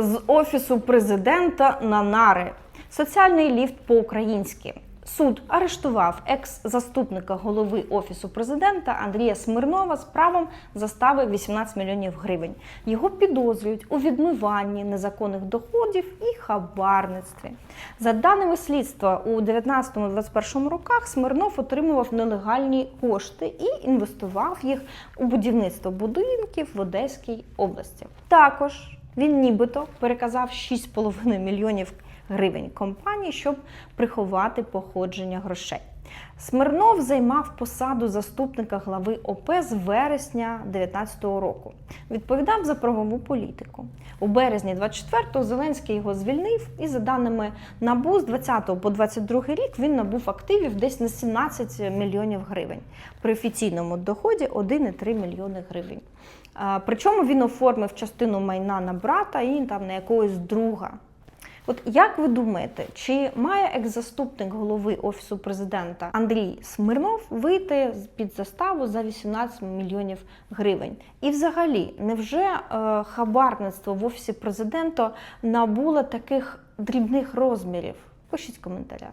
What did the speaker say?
З офісу президента на нари. Соціальний ліфт по-українськи. Суд арештував екс-заступника голови офісу президента Андрія Смирнова з правом застави 18 мільйонів гривень. Його підозрюють у відмиванні незаконних доходів і хабарництві. За даними слідства, у 19-21 роках Смирнов отримував нелегальні кошти і інвестував їх у будівництво будинків в Одеській області. Також він нібито переказав 6,5 мільйонів гривень компанії, щоб приховати походження грошей. Смирнов займав посаду заступника глави ОП з вересня 2019 року. Відповідав за правову політику. У березні 24-го Зеленський його звільнив, і за даними НАБУ, з 20 по 22 рік він набув активів десь на 17 мільйонів гривень. При офіційному доході 1,3 мільйони гривень. Причому він оформив частину майна на брата і там на якогось друга. От як ви думаєте, чи має екс-заступник голови офісу президента Андрій Смирнов вийти під заставу за 18 мільйонів гривень? І взагалі, невже е, хабарництво в офісі президента набуло таких дрібних розмірів? Пишіть в коментарях.